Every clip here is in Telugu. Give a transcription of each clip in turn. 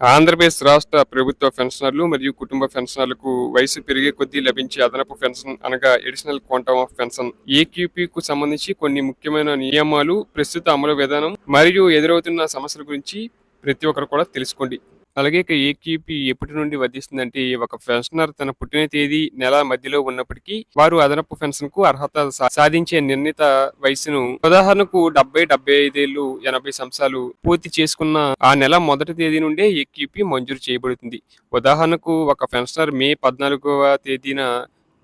ఆంధ్రప్రదేశ్ రాష్ట్ర ప్రభుత్వ పెన్షనర్లు మరియు కుటుంబ పెన్షనర్లకు వయసు పెరిగే కొద్దీ లభించే అదనపు పెన్షన్ అనగా additional quantum of pension AQP కు సంబంధించి కొన్ని ముఖ్యమైన నియమాలు ప్రస్తుత అమలు విధానం మరియు ఎదురవుతున్న సమస్యల గురించి ప్రతి ఒక్కరు కూడా తెలుసుకోండి. అలాగే ఇక ఏక్యూపీ ఎప్పటి నుండి వర్తిస్తుందంటే ఒక పెన్షనర్ తన పుట్టిన తేదీ నెల మధ్యలో ఉన్నప్పటికీ వారు అదనపు పెన్షన్కు అర్హత సాధించే నిర్ణీత వయసును ఉదాహరణకు డెబ్బై డెబ్బై ఐదేళ్ళు ఎనభై సంవత్సరాలు పూర్తి చేసుకున్న ఆ నెల మొదటి తేదీ నుండే ఏక్యూపీ మంజూరు చేయబడుతుంది. ఉదాహరణకు ఒక పెన్షనర్ మే పద్నాలుగవ తేదీన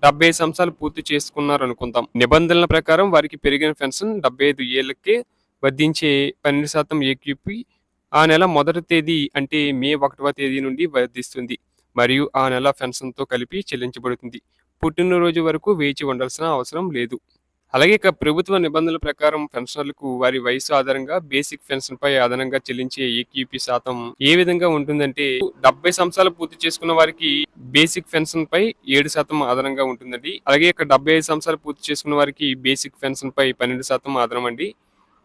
డెబ్బై సంవత్సరాలు పూర్తి చేసుకున్నారు అనుకుందాం నిబంధనల ప్రకారం వారికి పెరిగిన పెన్షన్ డెబ్బై ఐదు ఏళ్ళకే వర్ధించే పన్నెండు శాతం ఏక్యూపీ ఆ నెల మొదటి తేదీ అంటే మే ఒకటవ తేదీ నుండి వర్ధిస్తుంది. మరియు ఆ నెల పెన్షన్తో కలిపి చెల్లించబడుతుంది. పుట్టినరోజు వరకు వేచి ఉండాల్సిన అవసరం లేదు. అలాగే ఇక ప్రభుత్వ నిబంధనల ప్రకారం పెన్షనర్లకు వారి వయసు ఆధారంగా బేసిక్ పెన్షన్ పై అదనంగా చెల్లించే ఏక్యూపీ శాతం ఏ విధంగా ఉంటుందంటే డెబ్బై సంవత్సరాలు పూర్తి చేసుకున్న వారికి బేసిక్ పెన్షన్ పై ఏడు శాతం అదనంగా ఉంటుందండి. అలాగే ఇక డెబ్బై ఐదు సంవత్సరాలు పూర్తి చేసుకున్న వారికి బేసిక్ పెన్షన్ పై పన్నెండు శాతం అదనం అండి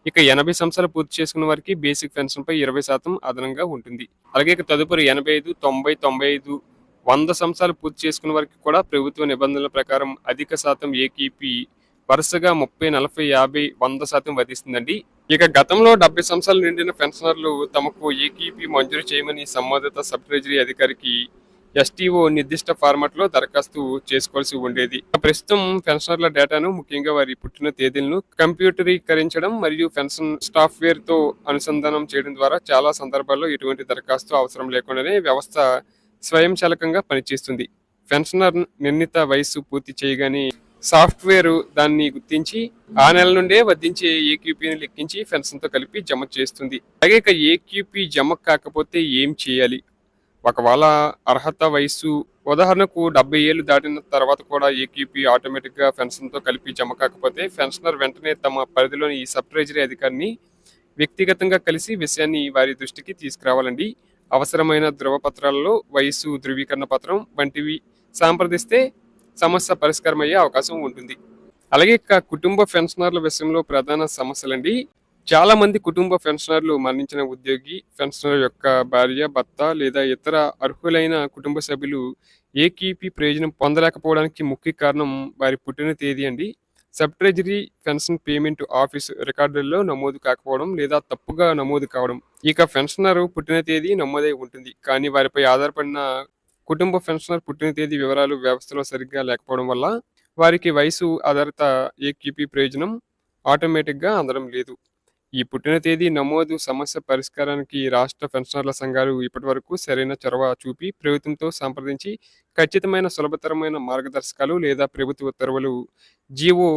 ఇక ఎనభై సంవత్సరాలు పూర్తి చేసుకున్న వారికి బేసిక్ పెన్షన్ పై ఇరవై శాతం అదనంగా ఉంటుంది. అలాగే ఇక తదుపరి ఎనభై ఐదు తొంభై తొంభై ఐదు వంద సంవత్సరాలు పూర్తి చేసుకున్న వారికి కూడా ప్రభుత్వ నిబంధనల ప్రకారం అధిక శాతం ఏకీపీ వరుసగా ముప్పై నలభై యాభై వంద శాతం వధిస్తుందండి ఇక గతంలో డెబ్బై సంవత్సరాలు నిండిన పెన్షనర్లు తమకు ఏకీపీ మంజూరు చేయమని సంబంధిత సబ్ ట్రెజరీ అధికారికి ఎస్టీఓ నిర్దిష్ట ఫార్మాట్లో దరఖాస్తు చేసుకోవాల్సి ఉండేది. ప్రస్తుతం పెన్షనర్ల డేటాను ముఖ్యంగా వారి పుట్టిన తేదీలను కంప్యూటరీకరించడం మరియు పెన్షన్ సాఫ్ట్వేర్తో అనుసంధానం చేయడం ద్వారా చాలా సందర్భాల్లో ఎటువంటి దరఖాస్తు అవసరం లేకుండానే వ్యవస్థ స్వయంచాలకంగా పనిచేస్తుంది. పెన్షనర్ నిర్ణీత వయస్సు పూర్తి చేయగానే సాఫ్ట్వేర్ దాన్ని గుర్తించి ఆ నెల నుండే వర్ధించే ఏక్యూపీని లెక్కించి పెన్షన్తో కలిపి జమ చేస్తుంది. అలాగే ఇక ఏక్యూపీ జమ కాకపోతే ఏం చేయాలి? ఒకవేళ అర్హత వయసు ఉదాహరణకు డెబ్బై ఏళ్ళు దాటిన తర్వాత కూడా ఏక్యూపీ ఆటోమేటిక్గా పెన్షన్తో కలిపి జమ కాకపోతే పెన్షనర్ వెంటనే తమ పరిధిలోని ఈ సబ్ ట్రెజరీ అధికారిని వ్యక్తిగతంగా కలిసి విషయాన్ని వారి దృష్టికి తీసుకురావాలండి. అవసరమైన ధృవపత్రాలలో వయసు ధృవీకరణ పత్రం వంటివి సంప్రదిస్తే సమస్య పరిష్కారం అయ్యే అవకాశం ఉంటుంది. అలాగే కుటుంబ పెన్షనర్ల విషయంలో ప్రధాన సమస్యలండి. చాలా మంది కుటుంబ పెన్షనర్లు మరణించిన ఉద్యోగి పెన్షనర్ యొక్క భార్య భర్త లేదా ఇతర అర్హులైన కుటుంబ సభ్యులు ఏకీపీ ప్రయోజనం పొందలేకపోవడానికి ముఖ్య కారణం వారి పుట్టిన తేదీ అండి. Sub treasury pension payment office రికార్డుల్లో నమోదు కాకపోవడం లేదా తప్పుగా నమోదు కావడం. ఇక పెన్షనర్ పుట్టిన తేదీ నమోదై ఉంటుంది. కానీ వారిపై ఆధారపడిన కుటుంబ పెన్షనర్ పుట్టిన తేదీ వివరాలు వ్యవస్థలో సరిగ్గా లేకపోవడం వల్ల వారికి వయసు ఆధారిత ఏకీపీ ప్రయోజనం ఆటోమేటిక్గా అందడం లేదు. ఈ పుట్టిన తేదీ నమోదు సమస్య పరిష్కారానికి రాష్ట్ర పెన్షనర్ల సంఘాలు ఇప్పటి వరకు సరైన చొరవ చూపి ప్రభుత్వంతో సంప్రదించి ఖచ్చితమైన సులభతరమైన మార్గదర్శకాలు లేదా ప్రభుత్వ ఉత్తర్వులు జీవో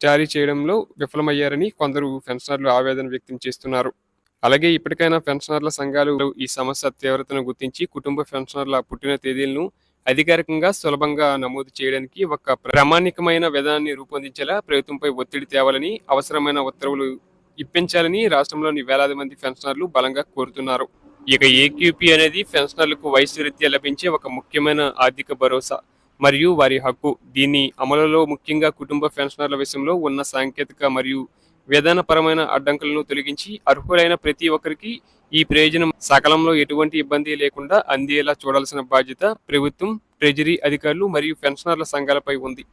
జారీ చేయడంలో విఫలమయ్యారని కొందరు పెన్షనర్లు ఆవేదన వ్యక్తం చేస్తున్నారు. అలాగే ఇప్పటికైనా పెన్షనర్ల సంఘాలు ఈ సమస్య తీవ్రతను గుర్తించి కుటుంబ పెన్షనర్ల పుట్టిన తేదీలను అధికారికంగా సులభంగా నమోదు చేయడానికి ఒక ప్రామాణికమైన విధానాన్ని రూపొందించేలా ప్రభుత్వంపై ఒత్తిడి తేవాలని అవసరమైన ఉత్తర్వులు ఇప్పించాలని రాష్ట్రంలోని వేలాది మంది పెన్షనర్లు బలంగా కోరుతున్నారు. ఇక ఏక్యూపీ అనేది పెన్షనర్లకు వయసు రీత్యా లభించే ఒక ముఖ్యమైన ఆర్థిక భరోసా మరియు వారి హక్కు. దీని అమలులో ముఖ్యంగా కుటుంబ పెన్షనర్ల విషయంలో ఉన్న సాంకేతిక మరియు విధానపరమైన అడ్డంకులను తొలగించి అర్హులైన ప్రతి ఒక్కరికి ఈ ప్రయోజనం. సకాలంలో ఎటువంటి ఇబ్బంది లేకుండా అందేలా చూడాల్సిన బాధ్యత ప్రభుత్వం ట్రెజరీ అధికారులు మరియు పెన్షనర్ల సంఘాలపై ఉంది.